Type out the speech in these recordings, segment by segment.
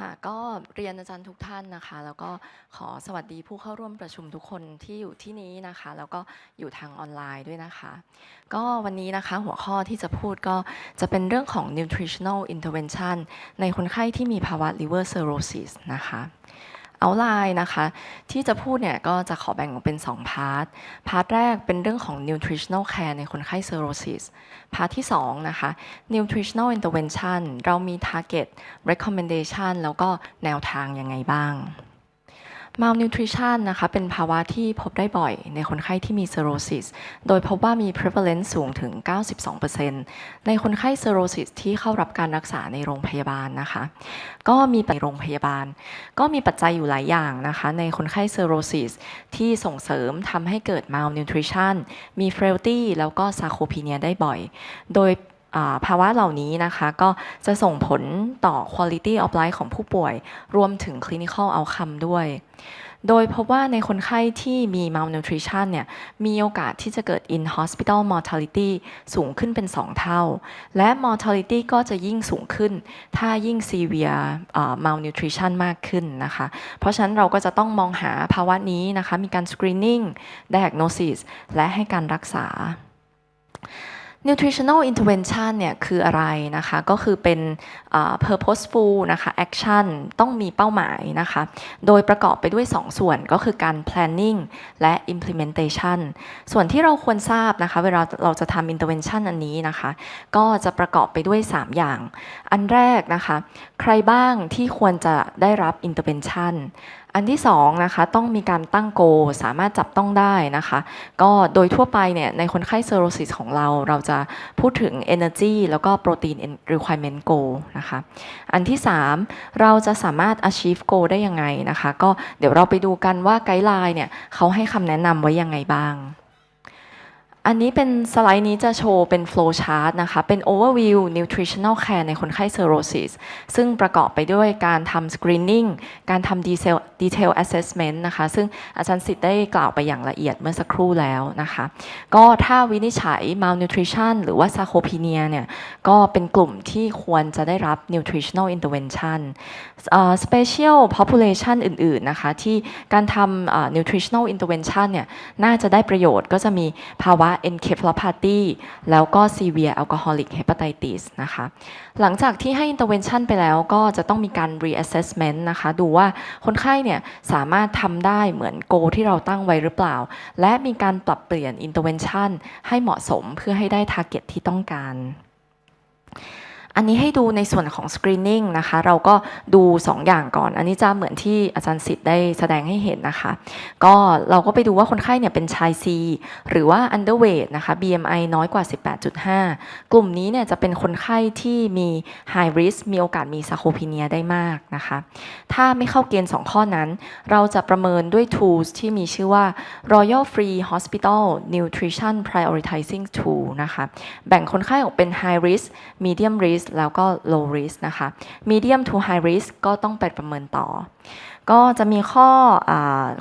ค่ะก็เรียนอาจารย์ทุกท่านนะคะ แล้วก็ขอสวัสดีผู้เข้าร่วมประชุมทุกคนที่อยู่ที่นี้นะคะ แล้วก็อยู่ทางออนไลน์ด้วยนะคะ ก็วันนี้นะคะหัวข้อที่จะพูดก็จะเป็นเรื่องของ nutritional intervention ในคนไข้ที่มีภาวะ liver cirrhosis นะคะ เอาไลน์นะคะ ที่จะพูดเนี่ยก็จะขอแบ่งออกเป็น 2 พาร์ท พาร์ทแรกเป็นเรื่องของ nutritional care ในคนไข้ cirrhosis พาร์ทที่ 2 นะคะ nutritional intervention เรามี target recommendation แล้วก็แนวทางยังไงบ้าง malnutrition นะคะเป็นภาวะที่พบได้บ่อยในคนไข้ที่มี cirrhosis โดยพบว่ามี prevalence สูงถึง 92%ในคนไข้ cirrhosis ที่เข้ารับการรักษาในโรงพยาบาลนะคะ ก็มีในโรงพยาบาล ก็มีปัจจัยอยู่หลายอย่างนะคะ ในคนไข้ cirrhosis ที่ส่งเสริมทำให้เกิด malnutrition มี frailty แล้วก็ sarcopenia ได้บ่อย โดย ภาวะเหล่านี้นะคะก็จะส่งผลต่อ quality of life ของผู้ป่วย รวมถึง clinical outcome ด้วย โดยพบว่าในคนไข้ที่มี malnutrition เนี่ยมีโอกาสที่จะเกิด in hospital mortality สูงขึ้นเป็น 2 เท่า และ mortality ก็จะยิ่งสูงขึ้น ถ้ายิ่ง severe อ่า malnutrition มากขึ้นนะคะ เพราะฉะนั้นเราก็จะต้องมองหาภาวะนี้นะคะ มีการ screening diagnosis และให้การรักษา nutritional intervention เนี่ยคืออะไรนะคะ ก็คือเป็น purposeful นะคะ action ต้องมีเป้าหมายนะคะ โดยประกอบไปด้วย 2 ส่วนก็คือการ planning และ implementation ส่วนที่เราควรทราบนะคะ เวลาเราจะทำ intervention อันนี้นะคะ ก็จะประกอบไปด้วย 3 อย่าง อันแรกนะคะ ใครบ้างที่ควรจะได้รับ intervention อันที่สองนะคะต้องมีการตั้งโก สามารถจับต้องได้นะคะ ก็โดยทั่วไปเนี่ยในคนไข้ซิโรฟิสของเราเราจะพูดถึง energy แล้วก็โปรตีน requirement Go นะคะ อันที่ 3 เราจะสามารถ achieve Go ได้ยังไงนะคะ ก็เดี๋ยวเราไปดูกันว่าไกด์ไลน์เนี่ยเขาให้คำแนะนำไว้ยังไงบ้าง อันนี้เป็นสไลด์นี้จะโชว์เป็น flow chart นะคะ เป็น overview nutritional care ในคนไข้ cirrhosis ซึ่งประกอบไปด้วยการทำ screening การทำ detail detail assessment นะคะ ซึ่งอาจารย์สิทธิ์ได้กล่าวไปอย่างละเอียดเมื่อสักครู่แล้วนะคะ ก็ถ้าวินิจฉัย malnutrition หรือว่า sarcopenia เนี่ย ก็เป็นกลุ่มที่ควรจะได้รับ nutritional intervention เอ่อ special population อื่น ๆ นะคะ ที่การทำเอ่อ nutritional intervention เนี่ย น่าจะได้ประโยชน์ก็จะมีภาวะ encephalopathy แล้วก็ severe alcoholic hepatitis นะคะ หลังจากที่ให้ intervention ไปแล้วก็จะต้องมีการ reassessment นะคะ ดูว่าคนไข้เนี่ยสามารถทำได้เหมือนโกที่เราตั้งไว้หรือเปล่า และมีการปรับเปลี่ยน intervention ให้เหมาะสมเพื่อให้ได้ target ที่ต้องการ อันนี้ให้ดูในส่วนของ screening นะคะ เราก็ดู 2 อย่างก่อน อันนี้จะเหมือนที่อาจารย์สิทธิ์ได้แสดงให้เห็นนะคะ ก็เราก็ไปดูว่าคนไข้เนี่ยเป็นชาย C หรือว่า underweight นะคะ BMI น้อยกว่า 18.5 กลุ่มนี้เนี่ยจะเป็นคนไข้ที่มี high risk มีโอกาสมี sarcopenia ได้มากนะคะ ถ้าไม่เข้าเกณฑ์ 2 ข้อนั้น เราจะประเมินด้วย tools ที่มีชื่อว่า Royal Free Hospital Nutrition Prioritizing Tool นะคะ แบ่งคนไข้ออกเป็น high risk medium risk แล้วก็ low risk นะคะ medium to high risk ก็ต้องไปประเมินต่อ ก็จะมีข้ออ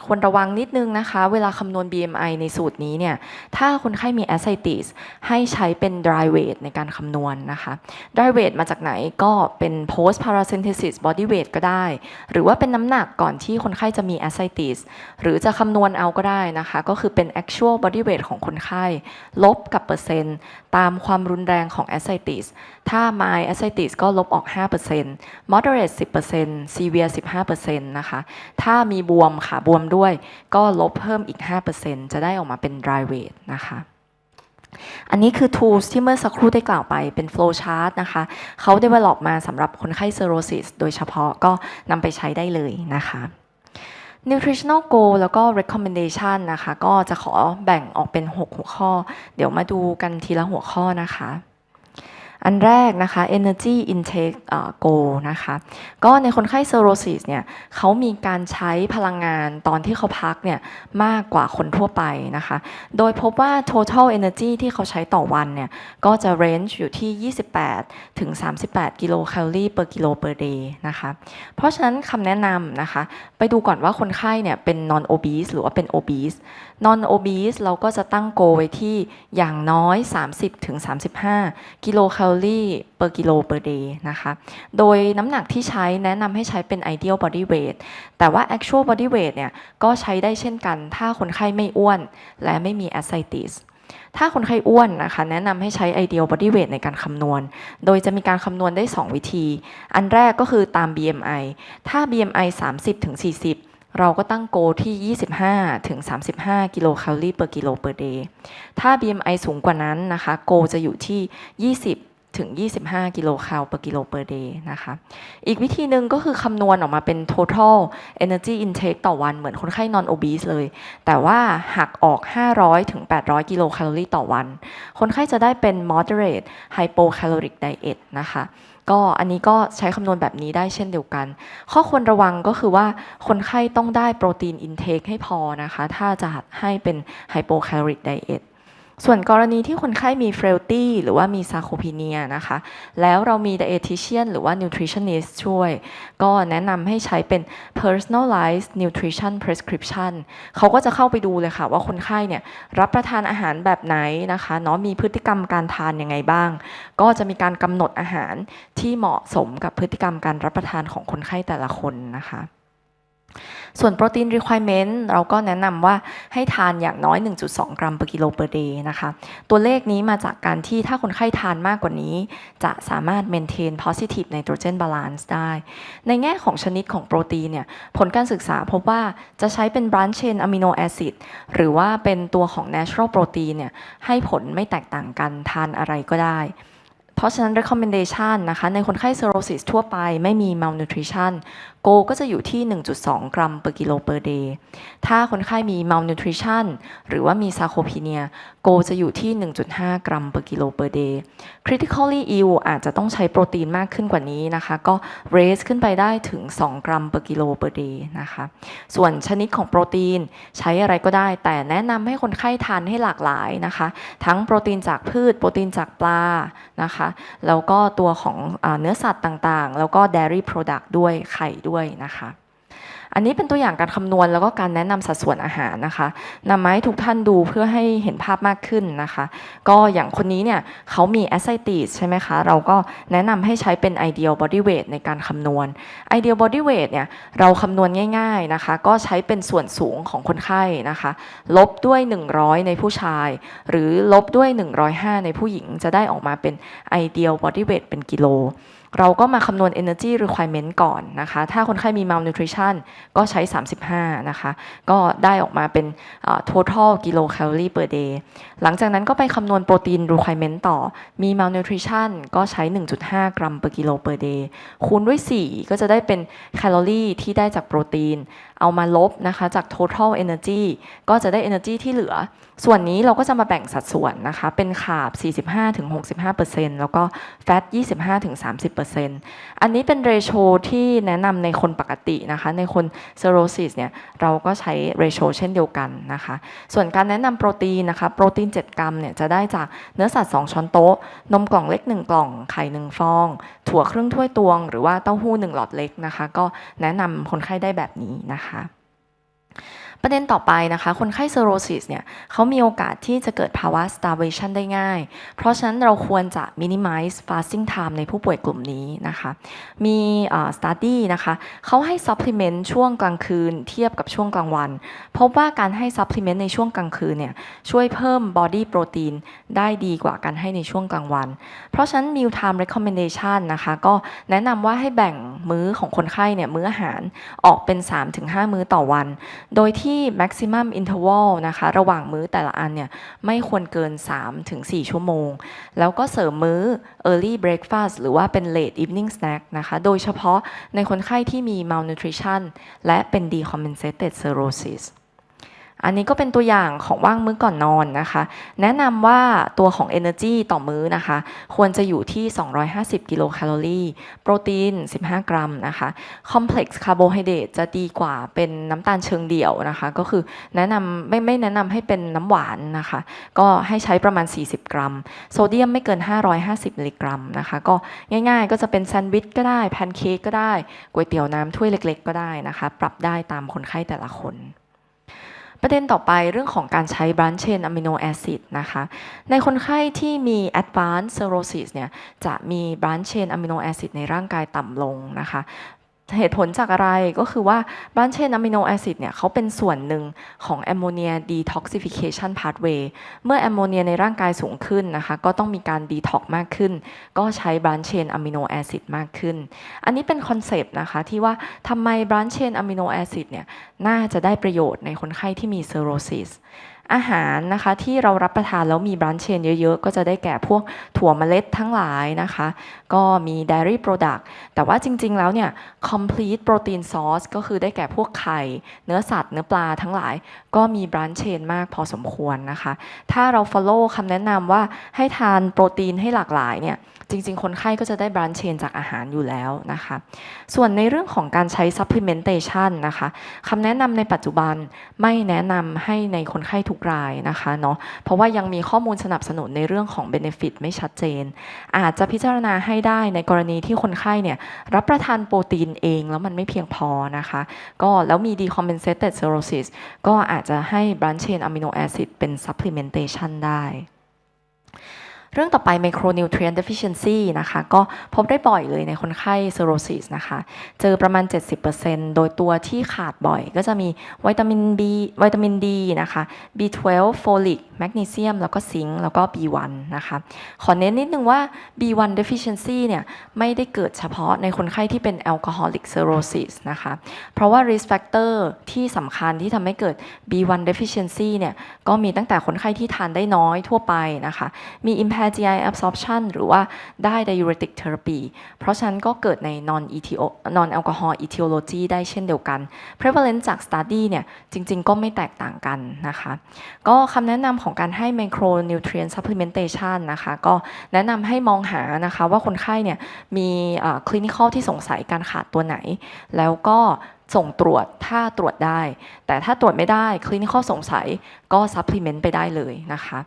ควรระวังนิดนึงนะคะ เวลาคำนวณ BMI ในสูตรนี้เนี่ย ถ้าคนไข้มี ascites ให้ใช้เป็น dry weight ในการคำนวณนะคะ dry weight มาจากไหนก็เป็น post paracentesis body weight ก็ได้ หรือว่าเป็นน้ำหนักก่อนที่คนไข้จะมี ascites หรือจะคำนวณเอาก็ได้นะคะ ก็คือเป็น actual body weight ของคนไข้ ลบกับเปอร์เซ็นต์ ตามความรุนแรงของ ascites ถ้า mild ascites ก็ลบออก 5% moderate 10% severe 15%นะคะถ้ามีบวมค่ะบวมด้วยก็ลบเพิ่มอีก 5%จะได้ออกมาเป็น dry weight นะคะอันนี้คือ tools ที่เมื่อสักครู่ได้กล่าวไปเป็น flow chart นะคะ เขา develop มาสำหรับคนไข้ cirrhosis โดยเฉพาะก็นำไปใช้ได้เลยนะคะ nutritional goal แล้วก็ recommendation นะคะ ก็จะขอแบ่งออกเป็น 6 หัวข้อ เดี๋ยวมาดูกันทีละหัวข้อนะคะ อันแรกนะคะ energy intake goal นะคะ ก็ในคนไข้ cirrhosis เนี่ยเขามีการใช้พลังงานตอนที่เขาพักเนี่ยมากกว่าคนทั่วไปนะคะ โดยพบว่า total energy ที่เขาใช้ต่อวันเนี่ยก็จะ range อยู่ที่ 28 ถึง 38 กิโลแคลอรี่ per กิโล per day นะคะ เพราะฉะนั้นคำแนะนำนะคะ ไปดูก่อนว่าคนไข้เนี่ยเป็น non obese หรือว่าเป็น obese non obese เราก็จะตั้งโกไว้ที่อย่างน้อย 30ถึง35 กิโลแคลอ calorie per kilo per day นะคะ โดยน้ำหนักที่ใช้แนะนำให้ใช้เป็น ideal body weight แต่ว่า actual body weight เนี่ยก็ใช้ได้เช่นกัน ถ้าคนไข้ไม่อ้วน และไม่มี ascites ถ้าคนไข้อ้วนนะคะ แนะนำให้ใช้ ideal body weight ในการคำนวณ โดยจะมีการคำนวณได้ 2 วิธี อันแรกก็คือตาม BMI ถ้า BMI 30ถึง40 เราก็ตั้งโกที่ 25ถึง35 กิโลแคลอรี่ per กิโล per day ถ้า BMI สูงกว่านั้นนะคะ โกจะอยู่ที่ 20ถึง25 กิโลแคล per กิโล per day นะคะ อีกวิธีหนึ่งก็คือคำนวณออกมาเป็น total energy intake ต่อวันเหมือนคนไข้ non obese เลย แต่ว่าหักออก 500ถึง800 กิโลแคลอรี่ต่อวัน คนไข้จะได้เป็น moderate hypocaloric diet นะคะ ก็อันนี้ก็ใช้คำนวณแบบนี้ได้เช่นเดียวกัน ข้อควรระวังก็คือว่าคนไข้ต้องได้โปรตีนอินเทคให้พอนะคะ ถ้าจะให้เป็นไฮโปแคลอริกไดเอท ส่วนกรณีที่คนไข้มี frailty หรือว่ามี sarcopenia นะคะ แล้วเรามี dietitian หรือว่า nutritionist ช่วย ก็แนะนำให้ใช้เป็น personalized nutrition prescription เขาก็จะเข้าไปดูเลยค่ะว่าคนไข้เนี่ยรับประทานอาหารแบบไหนนะคะเนาะมีพฤติกรรมการทานยังไงบ้าง ก็จะมีการกำหนดอาหารที่เหมาะสมกับพฤติกรรมการรับประทานของคนไข้แต่ละคนนะคะ ส่วนโปรตีน requirement เราก็แนะนำว่าให้ทานอย่างน้อย 1.2 กรัม per กิโล per day นะคะ ตัวเลขนี้มาจากการที่ถ้าคนไข้ทานมากกว่านี้ จะสามารถ maintain positive nitrogen balance ได้ ในแง่ของชนิดของโปรตีนเนี่ย ผลการศึกษาพบว่าจะใช้เป็น branch chain amino acid หรือว่าเป็นตัวของ natural protein เนี่ย ให้ผลไม่แตกต่างกันทานอะไรก็ได้เพราะฉะนั้น recommendation นะคะ ในคนไข้ cirrhosis ทั่วไปไม่มี malnutrition โกก็จะอยู่ที่ 1.2 กรัม per กิโล per day ถ้าคนไข้มี malnutrition หรือว่ามี sarcopenia โกจะอยู่ที่ 1.5 กรัม per กิโล per day critically ill อาจจะต้องใช้โปรตีนมากขึ้นกว่านี้นะคะ ก็ raise ขึ้นไปได้ถึง 2 กรัม per กิโล per day นะคะ ส่วนชนิดของโปรตีนใช้อะไรก็ได้ แต่แนะนำให้คนไข้ทานให้หลากหลายนะคะ ทั้งโปรตีนจากพืช โปรตีนจากปลานะคะ แล้วก็ตัวของอเนื้อสัตว์ต่างๆ แล้วก็ dairy product ด้วยไข่ด้วยนะคะ อันนี้เป็นตัวอย่างการคำนวณแล้วก็การแนะนำสัดส่วนอาหารนะคะนำมาให้ทุกท่านดูเพื่อให้เห็นภาพมากขึ้นนะคะ ก็อย่างคนนี้เนี่ยเขามี ascites ใช่ไหมคะ เราก็แนะนำให้ใช้เป็น ideal body weight ในการคำนวณ ideal body weight เนี่ยเราคำนวณง่าย ๆนะคะ ก็ใช้เป็นส่วนสูงของคนไข้นะคะ ลบด้วย 100 ในผู้ชาย หรือลบด้วย 105 ในผู้หญิง จะได้ออกมาเป็น ideal body weight เป็นกิโล เราก็มาคำนวณ energy requirement ก่อนนะคะ ถ้าคนไข้มี malnutrition ก็ใช้ 35 นะคะ ก็ได้ออกมาเป็น total กิโลแคลอรี่ per day หลังจากนั้นก็ไปคำนวณโปรตีน requirement ต่อ มี malnutrition ก็ใช้ 1.5 กรัม per กิโล per day คูณด้วย 4 ก็จะได้เป็นแคลอรี่ที่ได้จากโปรตีน เอามาลบนะคะจาก total energy ก็จะได้ energy ที่เหลือ ส่วนนี้เราก็จะมาแบ่งสัดส่วนนะคะ เป็นขาบ 45-65%แล้วก็ fat 25-30%อันนี้เป็น ratio ที่แนะนำในคนปกตินะคะ ในคน cirrhosis เนี่ยเราก็ใช้ ratio เช่นเดียวกันนะคะ ส่วนการแนะนำโปรตีนนะคะ โปรตีน 7 กรัมเนี่ยจะได้จากเนื้อสัตว์ 2 ช้อนโต๊ะ นมกล่องเล็ก 1 กล่อง ไข่ 1 ฟอง ถั่วครึ่งถ้วยตวง หรือว่าเต้าหู้ 1 หลอดเล็กนะคะ ก็แนะนำคนไข้ได้แบบนี้นะคะ ประเด็นต่อไปนะคะ คนไข้ cirrhosis เนี่ยเขามีโอกาสที่จะเกิดภาวะ starvation ได้ง่าย เพราะฉะนั้นเราควรจะ minimize fasting time ในผู้ป่วยกลุ่มนี้นะคะ มี study นะคะเขาให้ supplement ช่วงกลางคืนเทียบกับช่วงกลางวัน พบว่าการให้ supplement ในช่วงกลางคืนเนี่ยช่วยเพิ่ม body protein ได้ดีกว่าการให้ในช่วงกลางวัน เพราะฉะนั้น meal time recommendation นะคะก็แนะนำว่าให้แบ่งมื้อของคนไข้เนี่ยมื้ออาหารออกเป็น 3-5 มื้อต่อวัน โดยที่ที่ maximum interval นะคะ ระหว่างมื้อแต่ละอันเนี่ยไม่ควรเกิน 3-4 ชั่วโมง แล้วก็เสริมมื้อ early breakfast หรือว่าเป็น late evening snack นะคะ โดยเฉพาะในคนไข้ที่มี malnutrition และเป็น decompensated cirrhosis อันนี้ก็เป็นตัวอย่างของว่างมื้อก่อนนอนนะคะ แนะนำว่าตัวของ energy ต่อมื้อนะคะ ควรจะอยู่ที่ 250 กิโลแคลอรี่ โปรตีน 15 กรัมนะคะ complex carbohydrate จะดีกว่าเป็นน้ำตาลเชิงเดี่ยวนะคะ ก็คือแนะนำไม่ไม่แนะนำให้เป็นน้ำหวานนะคะ ก็ให้ใช้ประมาณ 40 กรัม โซเดียมไม่เกิน 550 มิลลิกรัมนะคะ ก็ง่ายๆ ก็จะเป็นแซนด์วิชก็ได้แพนเค้กก็ได้ก๋วยเตี๋ยวน้ำถ้วยเล็ก ๆ ก็ได้นะคะ ปรับได้ตามคนไข้แต่ละคน ประเด็นต่อไปเรื่องของการใช้ branch chain amino acid นะคะ ในคนไข้ที่มี advanced cirrhosis เนี่ยจะมี branch chain amino acid ในร่างกายต่ำลงนะคะ เหตุผลจากอะไรก็คือว่า branch chain amino acid เนี่ยเขาเป็นส่วนหนึ่งของ ammonia detoxification pathway เมื่อแอมโมเนียในร่างกายสูงขึ้นนะคะก็ต้องมีการ detox มากขึ้น ก็ใช้ branch chain amino acid มากขึ้น อันนี้เป็นคอนเซปต์นะคะที่ว่าทำไม branch chain amino acid เนี่ยน่าจะได้ประโยชน์ในคนไข้ที่มี cirrhosis อาหารนะคะที่เรารับประทานแล้วมี branch chain เยอะๆ ก็จะได้แก่พวกถั่วเมล็ดทั้งหลายนะคะ ก็มี dairy product แต่ว่าจริงๆแล้วเนี่ย complete protein source ก็คือได้แก่พวกไข่ เนื้อสัตว์เนื้อปลาทั้งหลาย ก็มี branch chain มากพอสมควรนะคะ ถ้าเรา follow คำแนะนำว่าให้ทานโปรตีนให้หลากหลายเนี่ยจริงๆ คนไข้ก็จะได้ branch chain จากอาหารอยู่แล้วนะคะ ส่วนในเรื่องของการใช้ supplementation นะคะคำแนะนำในปัจจุบันไม่แนะนำให้ในคนไข้ทุกรายนะคะเนาะเพราะว่ายังมีข้อมูลสนับสนุนในเรื่องของ benefit ไม่ชัดเจน อาจจะพิจารณาให้ได้ในกรณีที่คนไข้เนี่ยรับประทานโปรตีนเองแล้วมันไม่เพียงพอนะคะ ก็แล้วมี decompensated cirrhosis ก็อาจจะให้ branch chain amino acid เป็น supplementation ได้ เรื่องต่อไป micronutrient deficiency นะคะก็พบได้บ่อยเลยในคนไข้ cirrhosis นะคะ เจอประมาณ 70%โดยตัวที่ขาดบ่อย ก็จะมีวิตามิน B วิตามิน D นะคะ B12 folic แมกนีเซียมแล้วก็ซิงค์แล้วก็ B1 นะคะ ขอเน้นนิดนึงว่า B1 deficiency เนี่ยไม่ได้เกิดเฉพาะในคนไข้ที่เป็น alcoholic cirrhosis นะคะ เพราะว่า risk factor ที่สำคัญที่ทำให้เกิด B1 deficiency เนี่ยก็มีตั้งแต่คนไข้ที่ทานได้น้อยทั่วไปนะคะ มี impaired GI absorption หรือว่าได้ diuretic therapy เพราะฉะนั้นก็เกิดใน non etio non alcohol etiology ได้เช่นเดียวกัน prevalence จาก study เนี่ยจริง ๆ ก็ไม่แตกต่างกันนะคะ ก็คำแนะนำของการให้ micronutrient supplementation นะคะก็แนะนำให้มองหานะคะว่าคนไข้เนี่ยมี clinical ที่สงสัยการขาดตัวไหน แล้วก็ส่งตรวจถ้าตรวจได้ แต่ถ้าตรวจไม่ได้ clinical สงสัยก็ supplement ไปได้เลยนะคะ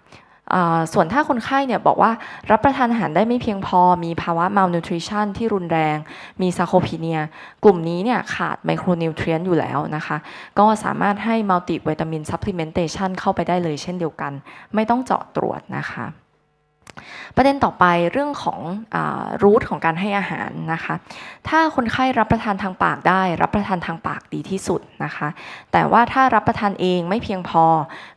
ส่วนถ้าคนไข้เนี่ยบอกว่ารับประทานอาหารได้ไม่เพียงพอ มีภาวะ malnutrition ที่รุนแรง มีซาโคพีเนีย กลุ่มนี้เนี่ยขาดไมโครนิวเทรียนอยู่แล้วนะคะ ก็สามารถให้มัลติวิตามินซัพพลิเมนเทชันเข้าไปได้เลยเช่นเดียวกัน ไม่ต้องเจาะตรวจนะคะ ประเด็นต่อไปเรื่องของรูทของการให้อาหารนะคะ ถ้าคนไข้รับประทานทางปากได้ รับประทานทางปากดีที่สุดนะคะ แต่ว่าถ้ารับประทานเองไม่เพียงพอ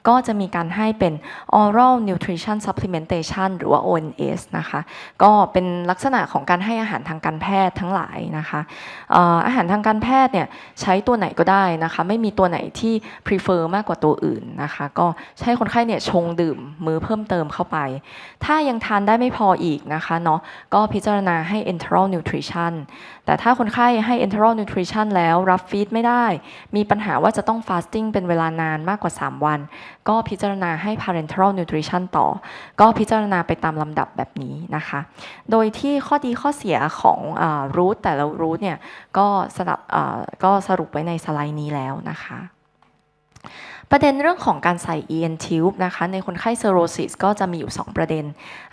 ก็จะมีการให้เป็น oral nutrition supplementation หรือว่า ONS นะคะ ก็เป็นลักษณะของการให้อาหารทางการแพทย์ทั้งหลายนะคะอาหารทางการแพทย์เนี่ยใช้ตัวไหนก็ได้นะคะ ไม่มีตัวไหนที่ prefer มากกว่าตัวอื่นนะคะ ก็ใช้คนไข้เนี่ยชงดื่มมือเพิ่มเติมเข้าไป ถ้ายังทานได้ไม่พออีกนะคะเนาะก็พิจารณาให้ enteral nutrition แต่ถ้าคนไข้ให้ enteral nutrition แล้วรับฟีดไม่ได้ มีปัญหาว่าจะต้อง fasting เป็นเวลานานมากกว่า 3 วัน ก็พิจารณาให้ parenteral nutrition ต่อ ก็พิจารณาไปตามลำดับแบบนี้นะคะ โดยที่ข้อดีข้อเสียของรูทแต่ละรูทเนี่ยก็สลับก็สรุปไว้ในสไลด์นี้แล้วนะคะ ประเด็นเรื่องของการใส่ EN tube นะคะในคนไข้ cirrhosis ก็จะมีอยู่ 2 ประเด็น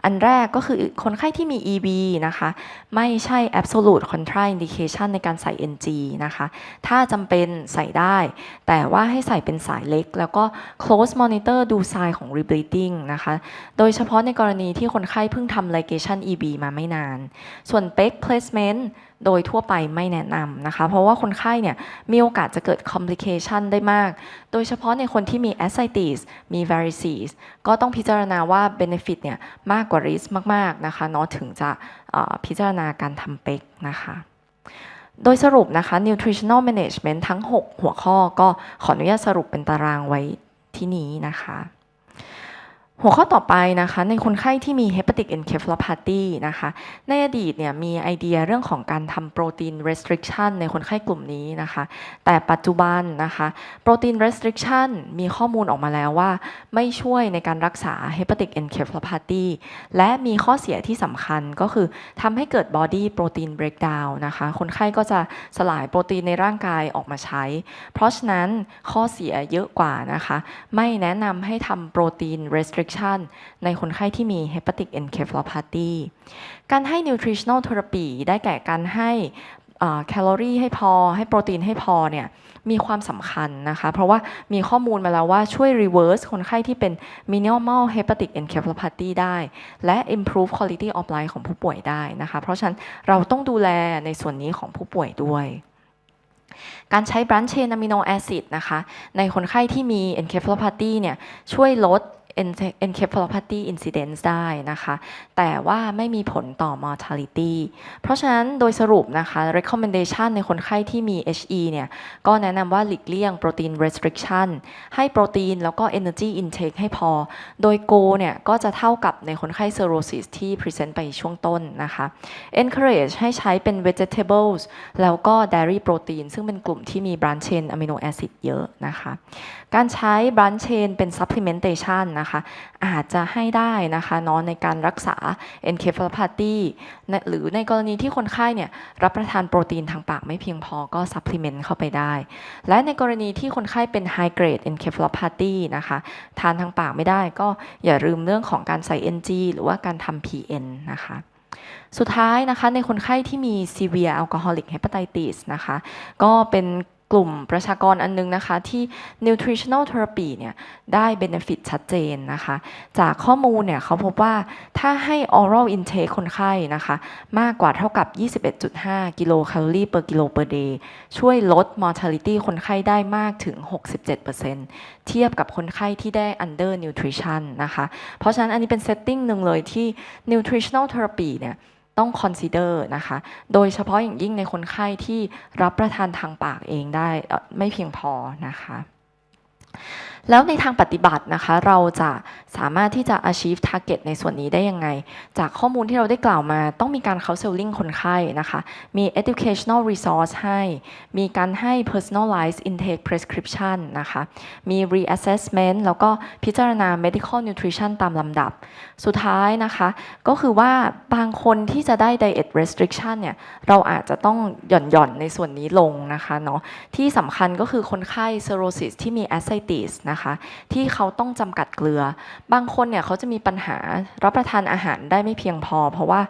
อันแรกก็คือคนไข้ที่มี EB นะคะไม่ใช่ absolute contraindication ในการใส่ NG นะคะถ้าจำเป็นใส่ได้ แต่ว่าให้ใส่เป็นสายเล็ก แล้วก็ close monitor ดู sign ของ rebleeding นะคะโดยเฉพาะในกรณีที่คนไข้เพิ่งทำ ligation EB มาไม่นาน ส่วน PEG placement โดยทั่วไปไม่แนะนำนะคะ เพราะว่าคนไข้เนี่ยมีโอกาสจะเกิด complication ได้มาก โดยเฉพาะในคนที่มี ascites มี varices ก็ต้องพิจารณาว่า benefit เนี่ยมากกว่า risk มาก ๆ นะคะเนาะถึงจะพิจารณาการทำเป็กนะคะโดยสรุปนะคะ nutritional management ทั้ง 6 หัวข้อก็ขออนุญาตสรุปเป็นตารางไว้ที่นี้นะคะ หัวข้อต่อไปนะคะในคนไข้ที่มี hepatic encephalopathy นะคะในอดีตเนี่ยมีไอเดียเรื่องของการทำโปรตีน restriction ในคนไข้กลุ่มนี้นะคะแต่ปัจจุบันนะคะโปรตีน restriction มีข้อมูลออกมาแล้วว่า ไม่ช่วยในการรักษา hepatic encephalopathy และมีข้อเสียที่สำคัญก็คือทำให้เกิด body protein breakdown นะคะคนไข้ก็จะสลายโปรตีนในร่างกายออกมาใช้ เพราะฉะนั้นข้อเสียเยอะกว่านะคะไม่แนะนำให้ทำโปรตีน restriction ในคนไข้ที่มี hepatic encephalopathy การให้ nutritional therapy ได้แก่การให้แคลอรี่ให้พอให้โปรตีนให้พอเนี่ยมีความสำคัญนะคะ เพราะว่ามีข้อมูลมาแล้วว่าช่วย reverse คนไข้ที่เป็น minimal hepatic encephalopathy ได้ และ improve quality of life ของผู้ป่วยได้นะคะ เพราะฉะนั้นเราต้องดูแลในส่วนนี้ของผู้ป่วยด้วยการใช้ branch chain amino acid นะคะ ในคนไข้ที่มี encephalopathy เนี่ยช่วยลด encephalopathy incidence ได้นะคะ แต่ว่าไม่มีผลต่อ mortality เพราะฉะนั้นโดยสรุปนะคะ recommendation ในคนไข้ที่มี HE เนี่ย ก็แนะนำว่าหลีกเลี่ยงโปรตีน restriction ให้โปรตีนแล้วก็ energy intake ให้พอ โดย GO เนี่ยก็จะเท่ากับในคนไข้ cirrhosis ที่ present ไปช่วงต้นนะคะ encourage ให้ใช้เป็น vegetables แล้วก็ dairy protein ซึ่งเป็นกลุ่มที่มี branch chain amino acid เยอะนะคะ การใช้ branch chain เป็น supplementation นะคะ อาจจะให้ได้นะคะนาะในการรักษา encephalopathy หรือในกรณีที่คนไข้เนี่ยรับประทานโปรตีนทางปากไม่เพียงพอก็ supplement เข้าไปได้ และในกรณีที่คนไข้เป็น high grade encephalopathy นะคะทานทางปากไม่ได้ก็อย่าลืมเรื่องของการใส่ NG หรือว่าการทำ PN นะคะสุดท้ายนะคะในคนไข้ที่มี severe alcoholic hepatitis นะคะก็เป็น กลุ่มประชากรอันนึงนะคะที่ nutritional therapy เนี่ยได้ benefit ชัดเจนนะคะ จากข้อมูลเนี่ยเขาพบว่าถ้าให้ oral intake คนไข้นะคะ มากกว่าเท่ากับ 21.5 กิโลแคลอรี่ per กิโล per day ช่วยลด mortality คนไข้ได้มากถึง 67%เทียบกับคนไข้ที่ได้ under nutrition นะคะ เพราะฉะนั้นอันนี้เป็น setting หนึ่งเลยที่ nutritional therapy เนี่ย ต้อง consider นะคะ โดยเฉพาะอย่างยิ่งในคนไข้ที่รับประทานทางปากเองได้ไม่เพียงพอนะคะแล้วในทางปฏิบัตินะคะ เราจะสามารถที่จะ achieve target ในส่วนนี้ได้ยังไง จากข้อมูลที่เราได้กล่าวมา ต้องมีการ counseling คนไข้นะคะ มี educational resource ให้ มีการให้ personalized intake prescription นะคะ มี reassessment แล้วก็พิจารณา medical nutrition ตามลำดับ สุดท้ายนะคะ ก็คือว่าบางคนที่จะได้ diet restriction เนี่ย เราอาจจะต้องหย่อนหย่อนในส่วนนี้ลงนะคะเนาะ ที่สำคัญก็คือคนไข้ cirrhosis ที่มี ascites นะคะ ที่เขาต้องจำกัดเกลือ บางคนเนี่ยเขาจะมีปัญหารับประทานอาหารได้ไม่เพียงพอ เพราะว่า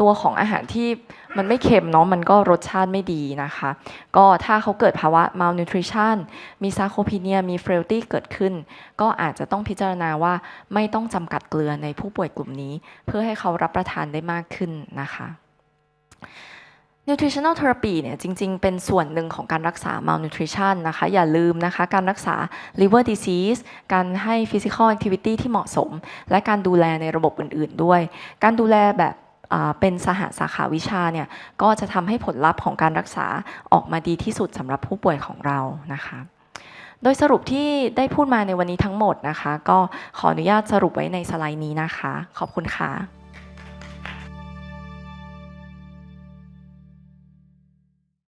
ตัวของอาหารที่มันไม่เค็มเนาะมันก็รสชาติไม่ดีนะคะ ก็ถ้าเขาเกิดภาวะ malnutrition มี sarcopenia มี frailty เกิดขึ้น ก็อาจจะต้องพิจารณาว่าไม่ต้องจำกัดเกลือในผู้ป่วยกลุ่มนี้ เพื่อให้เขารับประทานได้มากขึ้นนะคะ nutritional therapy เนี่ยจริง ๆ เป็นส่วนหนึ่งของการรักษา malnutrition นะคะ อย่าลืมนะคะ การรักษา liver disease การให้ physical activity ที่เหมาะสม และการดูแลในระบบอื่น ๆ ด้วย การดูแลแบบเป็นสหสาขาวิชาเนี่ย ก็จะทำให้ผลลัพธ์ของการรักษาออกมาดีที่สุดสำหรับผู้ป่วยของเรานะคะโดยสรุปที่ได้พูดมาในวันนี้ทั้งหมดนะคะ ก็ขออนุญาตสรุปไว้ในสไลด์นี้นะคะ ขอบคุณค่ะ